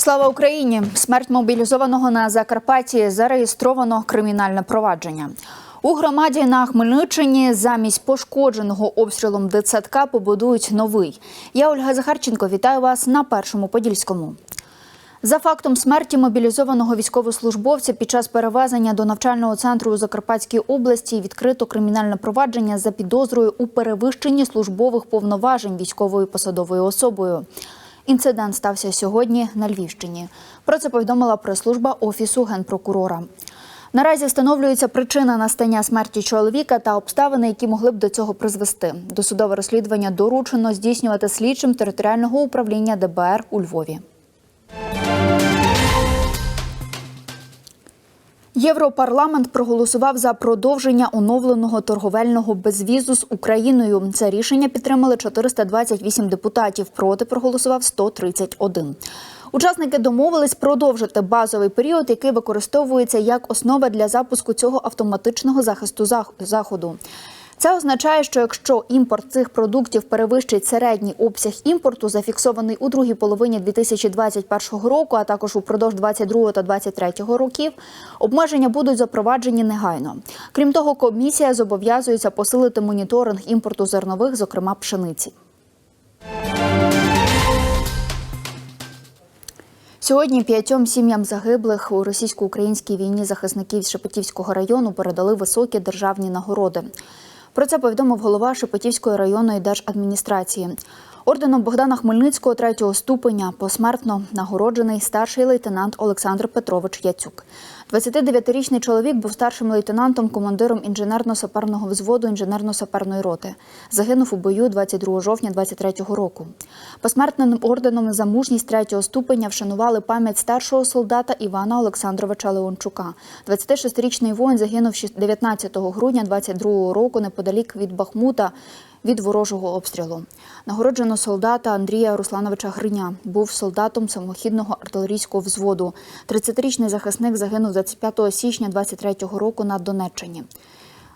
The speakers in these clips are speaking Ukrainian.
Слава Україні! Смерть мобілізованого на Закарпатті зареєстровано кримінальне провадження. У громаді на Хмельниччині замість пошкодженого обстрілом дитсадка побудують новий. Я Ольга Захарченко. Вітаю вас на першому подільському. За фактом смерті мобілізованого військовослужбовця під час перевезення до навчального центру у Закарпатській області відкрито кримінальне провадження за підозрою у перевищенні службових повноважень військовою посадовою особою. Інцидент стався сьогодні на Львівщині. Про це повідомила прес-служба Офісу генпрокурора. Наразі встановлюється причина настання смерті чоловіка та обставини, які могли б до цього призвести. Досудове розслідування доручено здійснювати слідчим територіального управління ДБР у Львові. Європарламент проголосував за продовження оновленого торговельного безвізу з Україною. Це рішення підтримали 428 депутатів. Проти проголосував 131. Учасники домовились продовжити базовий період, який використовується як основа для запуску цього автоматичного захисту заходу. Це означає, що якщо імпорт цих продуктів перевищить середній обсяг імпорту, зафіксований у другій половині 2021 року, а також упродовж 2022 та 2023 років, обмеження будуть запроваджені негайно. Крім того, комісія зобов'язується посилити моніторинг імпорту зернових, зокрема пшениці. Сьогодні п'ятьом сім'ям загиблих у російсько-українській війні захисників Шепетівського району передали високі державні нагороди. Про це повідомив голова Шепетівської районної держадміністрації. Орденом Богдана Хмельницького третього ступеня посмертно нагороджений старший лейтенант Олександр Петрович Яцюк. 29-річний чоловік був старшим лейтенантом, командиром інженерно-саперного взводу інженерно-саперної роти. Загинув у бою 22 жовтня 23-го року. Посмертним орденом за мужність третього ступеня вшанували пам'ять старшого солдата Івана Олександровича Леончука. 26-річний воїн загинув 19 грудня 22-го року неподалік від Бахмута від ворожого обстрілу. Нагороджено солдата Андрія Руслановича Гриня. Був солдатом самохідного артилерійського взводу. 30-річний захисник загинув 25 січня 23-го року на Донеччині.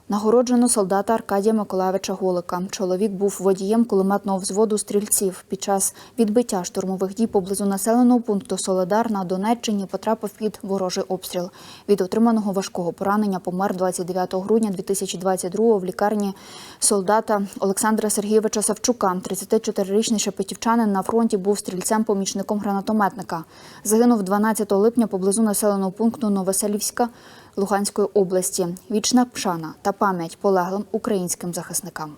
Нагороджено солдата Аркадія Миколаєвича Голика. Чоловік був водієм кулеметного взводу стрільців. Під час відбиття штурмових дій поблизу населеного пункту Соледар на Донеччині потрапив під ворожий обстріл. Від отриманого важкого поранення помер 29 грудня 2022 в лікарні солдата Олександра Сергійовича Савчука. 34-річний шепетівчанин на фронті був стрільцем-помічником гранатометника. Загинув 12 липня поблизу населеного пункту Новоселівська. Луганської області вічна пшана та пам'ять полеглим українським захисникам.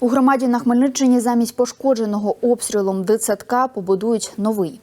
У громаді на Хмельниччині замість пошкодженого обстрілом дитсадка побудують новий.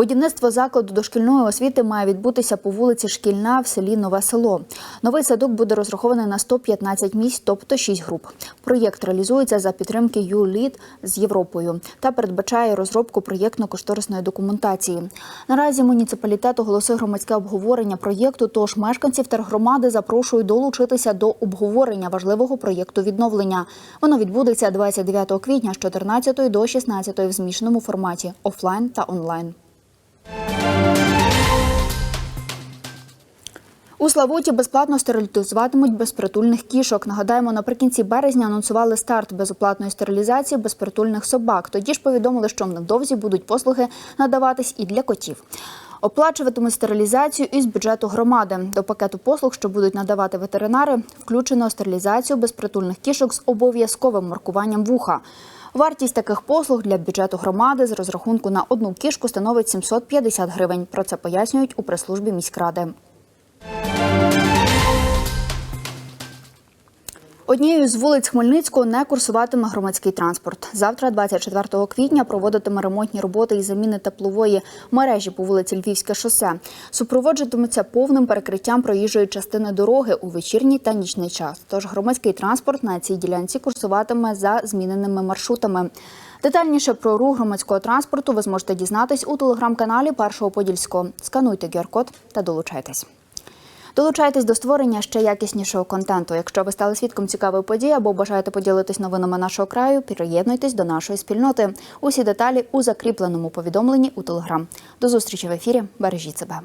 Будівництво закладу дошкільної освіти має відбутися по вулиці Шкільна в селі Нове Село. Новий садок буде розрахований на 115 місць, тобто 6 груп. Проєкт реалізується за підтримки ЮЛІД з Європою та передбачає розробку проєктно-кошторисної документації. Наразі муніципалітет оголосив громадське обговорення проєкту. Тож мешканців тергромади запрошують долучитися до обговорення важливого проєкту відновлення. Воно відбудеться 29 квітня з 14 до 16 в змішаному форматі офлайн та онлайн. У Славуті безплатно стерилізуватимуть безпритульних кішок. Нагадаємо, наприкінці березня анонсували старт безоплатної стерилізації безпритульних собак. Тоді ж повідомили, що невдовзі будуть послуги надаватись і для котів. Оплачуватимуть стерилізацію із бюджету громади. До пакету послуг, що будуть надавати ветеринари, включено стерилізацію безпритульних кішок з обов'язковим маркуванням вуха. Вартість таких послуг для бюджету громади з розрахунку на одну кішку становить 750 гривень. Про це пояснюють у прес-службі міськради. Однією з вулиць Хмельницького не курсуватиме громадський транспорт. Завтра, 24 квітня, проводитиме ремонтні роботи із заміни теплової мережі по вулиці Львівське шосе. Супроводжуватиметься повним перекриттям проїжджої частини дороги у вечірній та нічний час. Тож громадський транспорт на цій ділянці курсуватиме за зміненими маршрутами. Детальніше про рух громадського транспорту ви зможете дізнатись у телеграм-каналі Першого Подільського. Скануйте QR-код та долучайтесь. Долучайтесь до створення ще якіснішого контенту. Якщо ви стали свідком цікавої події або бажаєте поділитись новинами нашого краю, приєднуйтесь до нашої спільноти. Усі деталі у закріпленому повідомленні у телеграм. До зустрічі в ефірі. Бережіть себе.